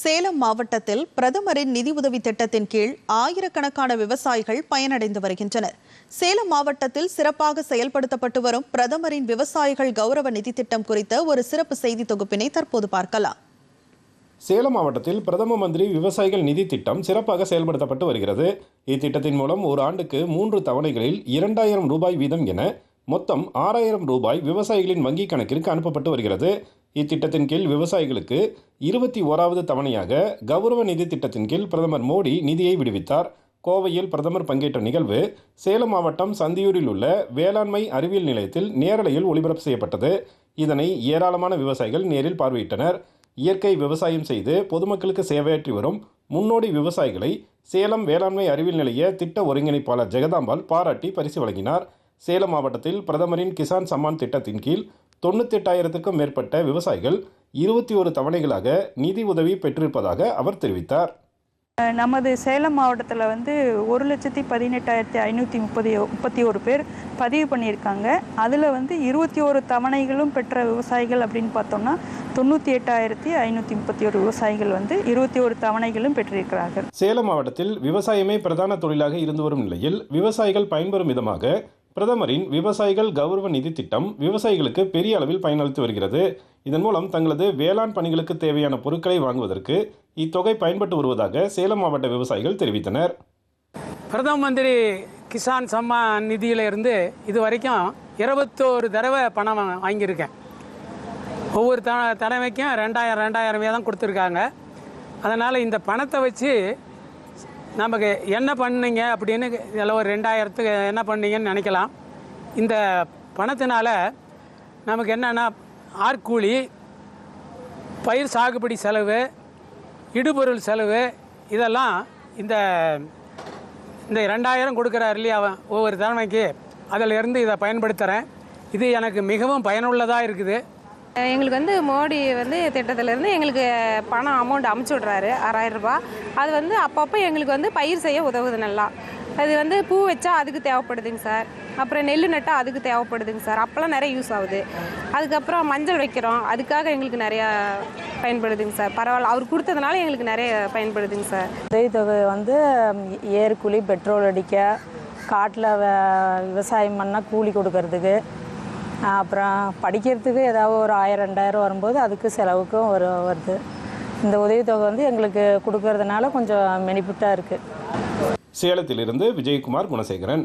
சேலம் மாவட்டத்தில் பிரதமரின் நிதியுதவி திட்டத்தின் கீழ் ஆயிரக்கணக்கான விவசாயிகள் பயனடைந்து வருகின்றனர். சேலம் மாவட்டத்தில் சிறப்பாக செயல்படுத்தப்பட்டு வரும் பிரதமரின் விவசாயிகள் கௌரவ நிதி திட்டம் குறித்த ஒரு சிறப்பு செய்தி தொகுப்பினை தற்போது பார்க்கலாம். சேலம் மாவட்டத்தில் பிரதம மந்திரி விவசாயிகள் நிதி திட்டம் சிறப்பாக செயல்படுத்தப்பட்டு வருகிறது. இத்திட்டத்தின் மூலம் ஒரு ஆண்டுக்கு மூன்று தவணைகளில் இரண்டாயிரம் ரூபாய் வீதம் என மொத்தம் ஆறாயிரம் ரூபாய் விவசாயிகளின் வங்கிக் கணக்கிற்கு அனுப்பப்பட்டு வருகிறது. இத்திட்டத்தின் கீழ் விவசாயிகளுக்கு இருபத்தி ஓராவது தவணையாக கௌரவ நிதி திட்டத்தின் கீழ் பிரதமர் மோடி நிதியை விடுவித்தார். கோவையில் பிரதமர் பங்கேற்ற நிகழ்வு சேலம் மாவட்டம் சந்தியூரில் உள்ள வேளாண்மை அறிவியல் நிலையத்தில் நேரலையில் ஒளிபரப்பு செய்யப்பட்டது. இதனை ஏராளமான விவசாயிகள் நேரில் பார்வையிட்டனர். இயற்கை விவசாயம் செய்து பொதுமக்களுக்கு சேவையாற்றி வரும் முன்னோடி விவசாயிகளை சேலம் வேளாண்மை அறிவியல் நிலைய திட்ட ஒருங்கிணைப்பாளர் ஜெகதாம்பாள் பாராட்டி பரிசு வழங்கினார். சேலம் மாவட்டத்தில் பிரதமரின் கிசான் சம்மான் திட்டத்தின் கீழ் தொண்ணூத்தெட்டாயிரத்துக்கும் மேற்பட்ட விவசாயிகள் இருபத்தி ஒரு தவணைகளாக நிதி உதவி பெற்றிருப்பதாக அவர் தெரிவித்தார். நமது சேலம் மாவட்டத்தில் வந்து ஒரு லட்சத்தி பதினெட்டாயிரத்தி ஐநூற்றி முப்பது முப்பத்தி ஒரு பேர் பதிவு பண்ணியிருக்காங்க. அதில் வந்து இருபத்தி ஒரு தவணைகளும் பெற்ற விவசாயிகள் அப்படின்னு பார்த்தோம்னா தொண்ணூற்றி எட்டாயிரத்தி ஐநூற்றி முப்பத்தி ஒரு விவசாயிகள் வந்து இருபத்தி ஒரு தவணைகளும் பெற்றிருக்கிறார்கள். சேலம் மாவட்டத்தில் விவசாயமே பிரதான தொழிலாக இருந்து வரும் நிலையில் விவசாயிகள் பயன்பெறும் விதமாக பிரதமரின் விவசாயிகள் கௌரவ நிதி திட்டம் விவசாயிகளுக்கு பெரிய அளவில் பயனளித்து வருகிறது. இதன் மூலம் தங்களது வேளாண் பணிகளுக்கு தேவையான பொருட்களை வாங்குவதற்கு இத்தொகை பயன்பட்டு வருவதாக சேலம் மாவட்ட விவசாயிகள் தெரிவித்தனர். பிரதம மந்திரி கிசான் சம்மான் நிதியிலிருந்து இது வரைக்கும் இருபத்தோரு தடவை பணம் வாங்கியிருக்கேன். ஒவ்வொரு த தடவைக்கும் ரெண்டாயிரம் ரெண்டாயிரமே தான் கொடுத்துருக்காங்க. அதனால் இந்த பணத்தை வச்சு நமக்கு என்ன பண்ணீங்க அப்படின்னு இதில் ஒரு ரெண்டாயிரத்துக்கு என்ன பண்ணீங்கன்னு நினைக்கலாம். இந்த பணத்தினால நமக்கு என்னென்னா ஆட்கூலி பயிர் சாகுபடி செலவு இடுபொருள் செலவு இதெல்லாம் இந்த இந்த ரெண்டாயிரம் கொடுக்குறாரு இல்லையா அவன் ஒவ்வொரு தலைமைக்கு அதில் இருந்து இதை பயன்படுத்துகிறேன் இது எனக்கு மிகவும் பயனுள்ளதாக இருக்குது. எங்களுக்கு வந்து மோடி வந்து திட்டத்திலேருந்து எங்களுக்கு பணம் அமௌண்ட் அமுச்சு விட்றாரு ஆறாயிரம் ரூபாய் அது வந்து அப்பப்போ எங்களுக்கு வந்து பயிர் செய்ய உதவுது நல்லா. அது வந்து பூ வச்சா அதுக்கு தேவைப்படுதுங்க சார். அப்புறம் நெல் நட்டால் அதுக்கு தேவைப்படுதுங்க சார். அப்போல்லாம் நிறைய யூஸ் ஆகுது. அதுக்கப்புறம் மஞ்சள் வைக்கிறோம். அதுக்காக எங்களுக்கு நிறையா பயன்படுதுங்க சார். பரவாயில்ல. அவர் கொடுத்ததுனால எங்களுக்கு நிறைய பயன்படுதுங்க சார். உதவித்தொகை வந்து ஏர் கூலி பெட்ரோல் அடிக்க காட்டில் விவசாயம் பண்ணால் கூலி கொடுக்கறதுக்கு அப்புறம் படிக்கிறதுக்கு ஏதாவது ஒரு ஆயிரம் ரெண்டாயிரம் வரும்போது அதுக்கு செலவுக்கும் ஒரு வருது. இந்த உதவித்தொகை வந்து எங்களுக்கு கொடுக்கறதுனால கொஞ்சம் பெனிஃபிட்டாக இருக்குது சேலத்திலிருந்து விஜயகுமார் குணசேகரன்.